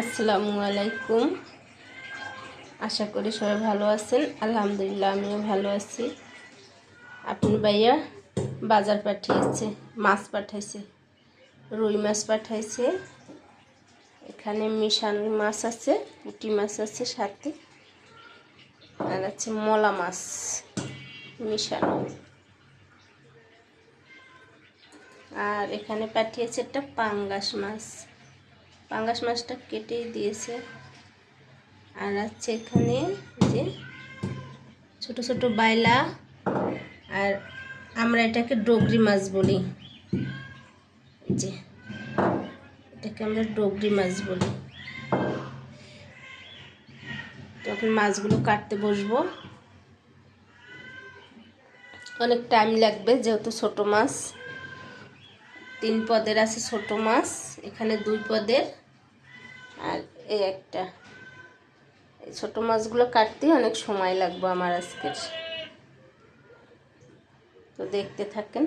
আসসালামু আলাইকুম। আশা করি সবাই ভালো আছেন। আলহামদুলিল্লাহ, আমিও ভালো আছি। আপনি ভাইয়া বাজার পাঠিয়েছে, মাছ পাঠাইছে, রুই মাছ পাঠাইছে। এখানে মিশানো মাছ আছে, পুঁটি মাছ আছে সাথে। আর আছে মলা মাছ মিশানো আর এখানে পাঠিয়েছে একটা পাঙ্গাস মাছ। পাঙ্গাস মাছটা কেটে দিয়েছে। আর আছে এখানে যে ছোট ছোট বাইলা আর আমরা এটাকে ডগরি মাছ বলি। যে, এটাকে আমরা ডগরি মাছ বলি। তখন মাছগুলো কাটতে বসবো। অনেক টাইম লাগবে যেহেতু ছোট মাছ। তিন পদের আছে ছোট মাছ, এখানে দুই পদের। আর এই একটা। এই ছোট মাছগুলো কাটতে অনেক সময় লাগবে আমার আজকের। তো দেখতে থাকেন।